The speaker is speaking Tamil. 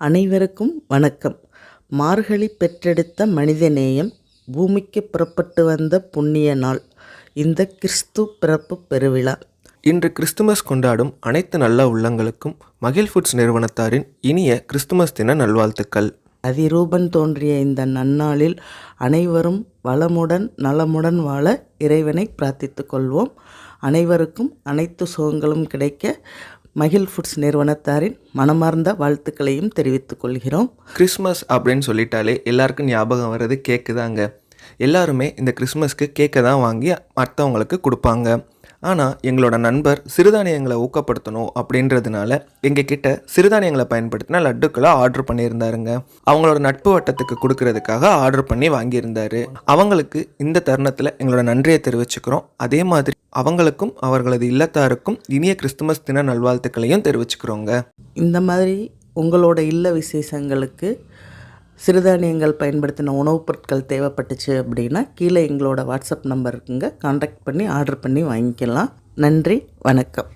அனைவருக்கும் வணக்கம். மார்கழி பெற்றெடுத்த மனிதநேயம் பூமிக்கு புறப்பட்டு வந்த புண்ணிய நாள் இந்த கிறிஸ்து பிறப்பு பெருவிழா. இன்று கிறிஸ்துமஸ் கொண்டாடும் அனைத்து நல்ல உள்ளங்களுக்கும் மகிழ் ஃபுட்ஸ் நிறுவனத்தாரின் இனிய கிறிஸ்துமஸ் தின நல்வாழ்த்துக்கள். அதிரூபன் தோன்றிய இந்த நன்னாளில் அனைவரும் வளமுடன் நலமுடன் வாழ இறைவனை பிரார்த்தித்துக் கொள்வோம். அனைவருக்கும் அனைத்து சுகங்களும் கிடைக்க மகிழ் ஃபுட்ஸ் நிறுவனத்தாரின் மனமார்ந்த வாழ்த்துக்களையும் தெரிவித்துக் கொள்கிறோம். கிறிஸ்மஸ் அப்படின்னு சொல்லிட்டாலே எல்லாருக்கும் ஞாபகம் வர்றது கேக்கு தாங்க எல்லாருமே இந்த கிறிஸ்மஸ்க்கு கேக்கை தான் வாங்கி மற்றவங்களுக்கு கொடுப்பாங்க. ஆனால் எங்களோட நண்பர் சிறுதானியங்களை ஊக்கப்படுத்தணும் அப்படின்றதுனால எங்கள் கிட்ட சிறுதானியங்களை பயன்படுத்தின லட்டுக்களை ஆர்டர் பண்ணியிருந்தாருங்க. அவங்களோட நட்பு வட்டத்துக்கு கொடுக்கறதுக்காக ஆர்டர் பண்ணி வாங்கியிருந்தாரு. அவங்களுக்கு இந்த தருணத்தில் எங்களோட நன்றியை தெரிவிச்சுக்கிறோம். அதே மாதிரி அவங்களுக்கும் அவர்களது இல்லத்தாருக்கும் இனிய கிறிஸ்துமஸ் தின நல்வாழ்த்துக்களையும் தெரிவிச்சுக்கிறோங்க. இந்த மாதிரி உங்களோட இல்ல விசேஷங்களுக்கு சிறுதானியங்கள் பயன்படுத்தின உணவுப் பொருட்கள் தேவைப்பட்டுச்சு அப்படின்னா கீழே எங்களோட வாட்ஸ்அப் நம்பர் இருக்குங்க காண்டாக்ட் பண்ணி ஆர்டர் பண்ணி வாங்கிக்கலாம். நன்றி வணக்கம்.